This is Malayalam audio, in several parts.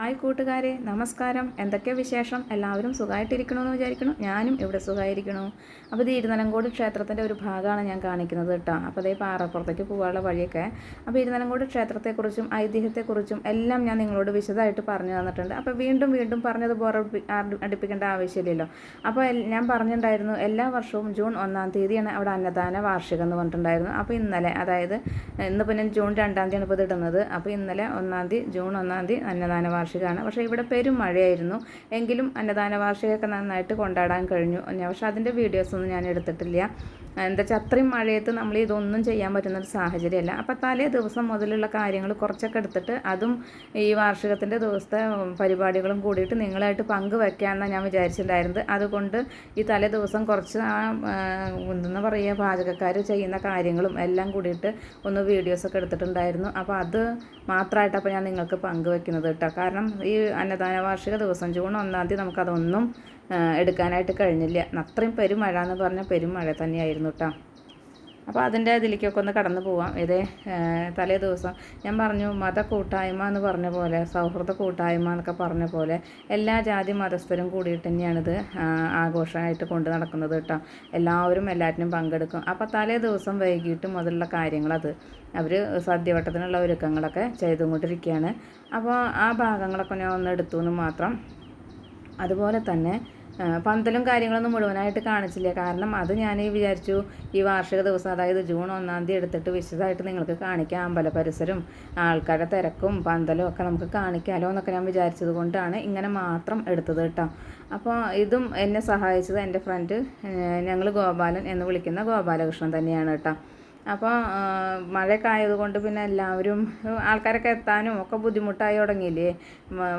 ഹായ് കൂട്ടുകാരെ നമസ്കാരം. എന്തൊക്കെ വിശേഷം? എല്ലാവരും സുഖമായിട്ടിരിക്കണമെന്ന് വിചാരിക്കണം ഞാനും ഇവിടെ സുഖമായിരിക്കണു അപ്പോൾ ഇത് ഇരുനലങ്കോട് ക്ഷേത്രത്തിന്റെ ഒരു ഭാഗമാണ് ഞാൻ കാണിക്കുന്നത് കേട്ടോ അപ്പോൾ അതേ പാറപ്പുറത്തേക്ക് പോകാനുള്ള വഴിയൊക്കെ. അപ്പോൾ ഇരുനലങ്കോട് ക്ഷേത്രത്തെക്കുറിച്ചും ഐതിഹ്യത്തെക്കുറിച്ചും എല്ലാം ഞാൻ നിങ്ങളോട് വിശദമായിട്ട് പറഞ്ഞു തന്നിട്ടുണ്ട്. അപ്പോൾ വീണ്ടും വീണ്ടും പറഞ്ഞത് ബോർ അടുപ്പിക്കേണ്ട ആവശ്യമില്ലല്ലോ. അപ്പോൾ ഞാൻ പറഞ്ഞിട്ടുണ്ടായിരുന്നു എല്ലാ വർഷവും ജൂൺ ഒന്നാം തീയതിയാണ് അവിടെ അന്നദാന വാർഷികം എന്ന് പറഞ്ഞിട്ടുണ്ടായിരുന്നു. അപ്പോൾ ഇന്നലെ അതായത് ഇന്ന് പിന്നെ ജൂൺ രണ്ടാം തീയതിയാണ് ഇപ്പോൾ ഇടുന്നത്. അപ്പോൾ ഇന്നലെ ഒന്നാം തീയതി ജൂൺ ഒന്നാം തീയതി അന്നദാന വാർഷികമാണ്. പക്ഷേ ഇവിടെ പെരും മഴയായിരുന്നു. എങ്കിലും അന്നദാന വാർഷികമൊക്കെ നന്നായിട്ട് കൊണ്ടാടാൻ കഴിഞ്ഞു. പക്ഷേ അതിന്റെ വീഡിയോസൊന്നും ഞാൻ എടുത്തിട്ടില്ല. എന്താ വെച്ചാൽ അത്രയും മഴയത്ത് നമ്മൾ ഇതൊന്നും ചെയ്യാൻ പറ്റുന്ന ഒരു സാഹചര്യമല്ല. അപ്പോൾ തലേ ദിവസം മുതലുള്ള കാര്യങ്ങൾ കുറച്ചൊക്കെ എടുത്തിട്ട് അതും ഈ വാർഷികത്തിന്റെ ദിവസത്തെ പരിപാടികളും കൂടിയിട്ട് നിങ്ങളായിട്ട് പങ്കുവെക്കാമെന്നാണ് ഞാൻ വിചാരിച്ചിട്ടുണ്ടായിരുന്നത് അതുകൊണ്ട് ഈ തലേ ദിവസം കുറച്ച് ആ എന്താ പറയുക പാചകക്കാർ ചെയ്യുന്ന കാര്യങ്ങളും എല്ലാം കൂടിയിട്ട് ഒന്ന് വീഡിയോസൊക്കെ എടുത്തിട്ടുണ്ടായിരുന്നു. അപ്പോൾ അത് മാത്രമായിട്ട് അപ്പോൾ ഞാൻ നിങ്ങൾക്ക് പങ്കുവെക്കുന്നത് കേട്ടോ കാരണം ഈ അന്നദാന വാർഷിക ദിവസം ജൂൺ ഒന്നാം തീയതി നമുക്കതൊന്നും എടുക്കാനായിട്ട് കഴിഞ്ഞില്ല. അത്രയും പെരുമഴ എന്ന് പറഞ്ഞാൽ പെരുമഴ തന്നെയായിരുന്നു കേട്ടോ അപ്പോൾ അതിന്റെ ഇതിലേക്കൊക്കെ ഒന്ന് കടന്നു പോവാം. ഇതേ തലേ ദിവസം ഞാൻ പറഞ്ഞു മത കൂട്ടായ്മ എന്ന് പറഞ്ഞ പോലെ സൗഹൃദ കൂട്ടായ്മ എന്നൊക്കെ പറഞ്ഞ പോലെ എല്ലാ ജാതി മതസ്ഥരും കൂടിയിട്ട് തന്നെയാണിത് ആഘോഷമായിട്ട് കൊണ്ട് നടക്കുന്നത് കേട്ടോ എല്ലാവരും എല്ലാറ്റിനും പങ്കെടുക്കും. അപ്പോൾ തലേ ദിവസം വൈകിട്ട് മുതലുള്ള കാര്യങ്ങളത്. അവർ സദ്യവട്ടത്തിനുള്ള ഒരുക്കങ്ങളൊക്കെ ചെയ്തുകൊണ്ടിരിക്കുകയാണ് അപ്പോൾ ആ ഭാഗങ്ങളൊക്കെ ഞാൻ ഒന്ന് എടുത്തു എന്ന് മാത്രം. അതുപോലെ തന്നെ പന്തലും കാര്യങ്ങളൊന്നും മുഴുവനായിട്ട് കാണിച്ചില്ല. കാരണം അത് ഞാൻ വിചാരിച്ചു ഈ വാർഷിക ദിവസം അതായത് ജൂൺ ഒന്നാം തീയതി എടുത്തിട്ട് വിശദമായിട്ട് നിങ്ങൾക്ക് കാണിക്കാം. അമ്പല പരിസരം ആൾക്കാരുടെ തിരക്കും പന്തലും ഒക്കെ നമുക്ക് കാണിക്കാമല്ലോ എന്നൊക്കെ ഞാൻ വിചാരിച്ചത് കൊണ്ടാണ് ഇങ്ങനെ മാത്രം എടുത്തത് കേട്ടോ. അപ്പോൾ ഇതും എന്നെ സഹായിച്ചത് എന്റെ ഫ്രണ്ട് ഞങ്ങൾ ഗോപാലൻ എന്ന് വിളിക്കുന്ന ഗോപാലകൃഷ്ണൻ തന്നെയാണ് കേട്ടോ. അപ്പോൾ മഴയൊക്കെ ആയതുകൊണ്ട് പിന്നെ എല്ലാവരും ആൾക്കാരൊക്കെ എത്താനും ഒക്കെ ബുദ്ധിമുട്ടായി തുടങ്ങിയില്ലേ?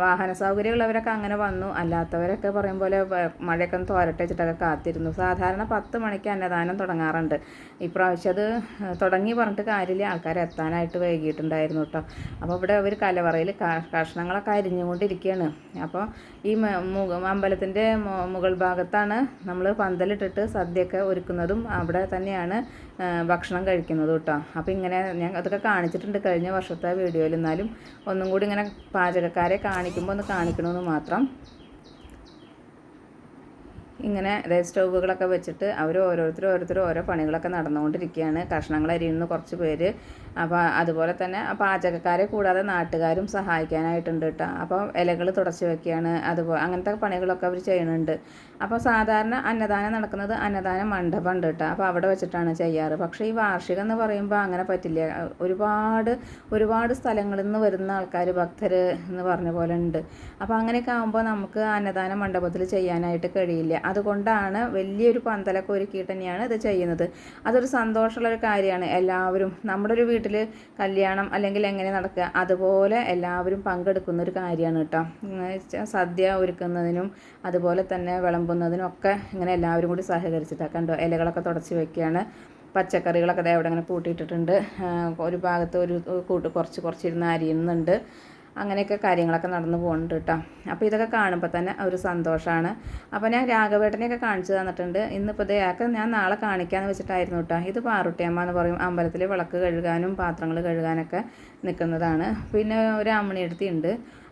വാഹന സൗകര്യമുള്ളവരൊക്കെ അങ്ങനെ വന്നു. അല്ലാത്തവരൊക്കെ പറയും പോലെ മഴയൊക്കെ തോരട്ടെ വെച്ചിട്ടൊക്കെ കാത്തിരുന്നു. സാധാരണ പത്ത് മണിക്ക് അന്നദാനം തുടങ്ങാറുണ്ട്. ഇപ്രാവശ്യം അത് തുടങ്ങി പറഞ്ഞിട്ട് കാര്യമില്ല. ആൾക്കാർ എത്താനായിട്ട് വൈകിട്ടുണ്ടായിരുന്നു കേട്ടോ അപ്പോൾ ഇവിടെ അവർ കലവറയിൽ കഷ്ണങ്ങളൊക്കെ അരിഞ്ഞുകൊണ്ടിരിക്കുകയാണ് അപ്പോൾ ഈ അമ്പലത്തിന്റെ മുകൾ ഭാഗത്താണ് നമ്മൾ പന്തലിട്ടിട്ട് സദ്യയൊക്കെ ഒരുക്കുന്നതും അവിടെ തന്നെയാണ് ഭക്ഷണം കഴിക്കുന്നത് കേട്ടോ. അപ്പോൾ ഇങ്ങനെ ഞാൻ അതൊക്കെ കാണിച്ചിട്ടുണ്ട് കഴിഞ്ഞ വർഷത്തെ വീഡിയോയിൽ. എന്നാലും ഒന്നും കൂടി ഇങ്ങനെ പാചകക്കാരെ കാണിക്കുമ്പോൾ ഒന്ന് കാണിക്കണമെന്ന് മാത്രം. ഇങ്ങനെ അതായത് സ്റ്റൗവുകളൊക്കെ വെച്ചിട്ട് അവർ ഓരോരുത്തർ ഓരോരുത്തർ ഓരോ പണികളൊക്കെ നടന്നുകൊണ്ടിരിക്കുകയാണ്. കഷ്ണങ്ങൾ അരിയുന്ന കുറച്ച് പേര്. അപ്പോൾ അതുപോലെ തന്നെ പാചകക്കാരെ കൂടാതെ നാട്ടുകാരും സഹായിക്കാനായിട്ടുണ്ട് കേട്ടോ. അപ്പോൾ ഇലകൾ തുടച്ച് വെക്കുകയാണ്. അതുപോലെ അങ്ങനത്തെ പണികളൊക്കെ അവർ ചെയ്യുന്നുണ്ട്. അപ്പോൾ സാധാരണ അന്നദാനം നടക്കുന്നത് അന്നദാന മണ്ഡപം ഉണ്ട് കേട്ടോ. അപ്പോൾ അവിടെ വെച്ചിട്ടാണ് ചെയ്യാറ്. പക്ഷേ ഈ വാർഷികം എന്ന് പറയുമ്പോൾ അങ്ങനെ പറ്റില്ല. ഒരുപാട് ഒരുപാട് സ്ഥലങ്ങളിൽ നിന്ന് വരുന്ന ആൾക്കാർ ഭക്തർ എന്ന് പറഞ്ഞ പോലെ ഉണ്ട്. അപ്പോൾ അങ്ങനെയൊക്കെ ആകുമ്പോൾ നമുക്ക് അന്നദാന മണ്ഡപത്തിൽ ചെയ്യാനായിട്ട് കഴിയില്ല. അതുകൊണ്ടാണ് വലിയൊരു പന്തലൊക്കെ ഒരുക്കിയിട്ട് തന്നെയാണ് ഇത് ചെയ്യുന്നത്. അതൊരു സന്തോഷമുള്ളൊരു കാര്യമാണ്. എല്ലാവരും നമ്മുടെ ഒരു വീട്ടിൽ കല്യാണം അല്ലെങ്കിൽ എങ്ങനെ നടക്കുക അതുപോലെ എല്ലാവരും പങ്കെടുക്കുന്ന ഒരു കാര്യമാണ് കേട്ടോ. സദ്യ ഒരുക്കുന്നതിനും അതുപോലെ തന്നെ വിളമ്പുന്നതിനും ഒക്കെ ഇങ്ങനെ എല്ലാവരും കൂടി സഹകരിച്ചിട്ടാണ് കണ്ടോ. ഇലകളൊക്കെ തുടച്ച് വയ്ക്കുകയാണ് പച്ചക്കറികളൊക്കെ അവിടെ ഇങ്ങനെ കൂട്ടിയിട്ടിട്ടുണ്ട്. ഒരു ഭാഗത്ത് ഒരു കൂട്ട് കുറച്ച് കുറച്ചിരുന്ന് അരിയുന്നുണ്ട്. അങ്ങനെയൊക്കെ കാര്യങ്ങളൊക്കെ നടന്നു പോകുന്നുണ്ട് കേട്ടോ. അപ്പോൾ ഇതൊക്കെ കാണുമ്പോൾ തന്നെ ഒരു സന്തോഷമാണ്. അപ്പോൾ ഞാൻ രാഘവേട്ടനെയൊക്കെ കാണിച്ചു തന്നിട്ടുണ്ട്. ഇന്നിപ്പോൾ ഇതൊക്കെ ഞാൻ നാളെ കാണിക്കാമെന്ന് വെച്ചിട്ടായിരുന്നു കേട്ടോ. ഇത് പാറുട്ടിയമ്മ എന്ന് പറയും. അമ്പലത്തിൽ വിളക്ക് കഴുകാനും പാത്രങ്ങൾ കഴുകാനൊക്കെ നിൽക്കുന്നതാണ്. പിന്നെ ഒരു അമ്മണിയെടുത്തി ഉണ്ട്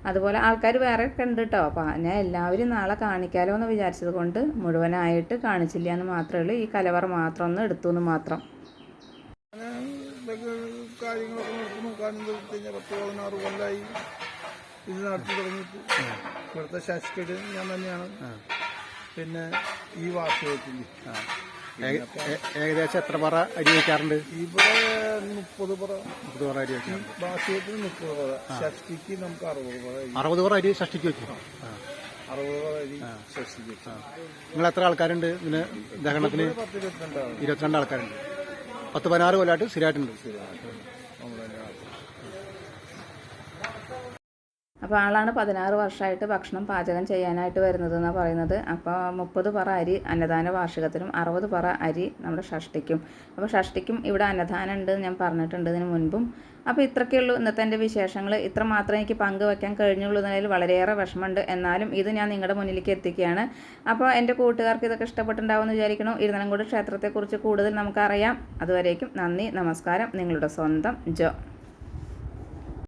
അതുപോലെ ആൾക്കാർ വേറെ ഒക്കെ ഉണ്ട് കേട്ടോ. അപ്പോൾ ഞാൻ എല്ലാവരും നാളെ കാണിക്കാലോ എന്ന് വിചാരിച്ചത് കൊണ്ട് മുഴുവനായിട്ട് കാണിച്ചില്ല എന്ന് മാത്രമേ ഉള്ളൂ. ഈ കലവറ മാത്രം ഒന്ന് എടുത്തു എന്ന് മാത്രം. കാര്യങ്ങളൊക്കെ നടത്തി നോക്കാനും കഴിഞ്ഞാൽ പത്ത് പതിനാറ് കൊല്ലായി. ഇത് നടത്തി തുടങ്ങിയിട്ട്. ഇവിടുത്തെ ശാസ്ത്രീയ ഞാൻ തന്നെയാണ്. പിന്നെ ഈ വാർഷികത്തിൽ ഏകദേശം എത്ര പറ അരി വയ്ക്കാറുണ്ട്? ഇവിടെ മുപ്പത് പറ. മുപ്പത് പറ അരി വയ്ക്കും വാർഷികത്തിന് മുപ്പത് പറ. ഷഷ്ടിക്ക് നമുക്ക് അറുപത് പറ അറുപത് പറ അരി ഷഷ്ടിക്ക് വെക്കും അറുപത് പറ അരി ഷഷ്ടിക്ക് നിങ്ങൾ എത്ര ആൾക്കാരുണ്ട് ഇതിന് ദഹനത്തിന് ഇരുപത്തിരണ്ട് ആൾക്കാരുണ്ട്. പത്ത് പതിനാറ് കൊല്ലമായിട്ട് സ്ഥിരമായിട്ടുണ്ട്. അപ്പോൾ ആളാണ് പതിനാറ് വർഷമായിട്ട് ഭക്ഷണം പാചകം ചെയ്യാനായിട്ട് വരുന്നത് എന്നാണ് പറയുന്നത്. അപ്പോൾ മുപ്പത് പറ അരി അന്നദാന വാർഷികത്തിനും അറുപത് പറ അരി നമ്മുടെ ഷഷ്ടിക്കും. അപ്പോൾ ഷഷ്ടിക്കും ഇവിടെ അന്നദാനം ഉണ്ട് ഞാൻ പറഞ്ഞിട്ടുണ്ട് ഇതിന് മുൻപും. അപ്പോൾ ഇത്രയ്ക്കേ ഉള്ളൂ ഇന്നത്തെ എന്റെ വിശേഷങ്ങൾ ഇത്ര മാത്രമേ എനിക്ക് പങ്കുവെക്കാൻ കഴിഞ്ഞുള്ളൂ എന്നതിൽ വളരെയേറെ വിഷമമുണ്ട്. എന്നാലും ഇത് ഞാൻ നിങ്ങളുടെ മുന്നിലേക്ക് എത്തിക്കുകയാണ്. അപ്പോൾ എന്റെ കൂട്ടുകാർക്ക് ഇതൊക്കെ ഇഷ്ടപ്പെട്ടുണ്ടാവുമെന്ന് വിചാരിക്കണം ഇരുന്നനംകൂടി ക്ഷേത്രത്തെക്കുറിച്ച് കൂടുതൽ നമുക്കറിയാം. അതുവരേക്കും നന്ദി നമസ്കാരം. നിങ്ങളുടെ സ്വന്തം ജോ.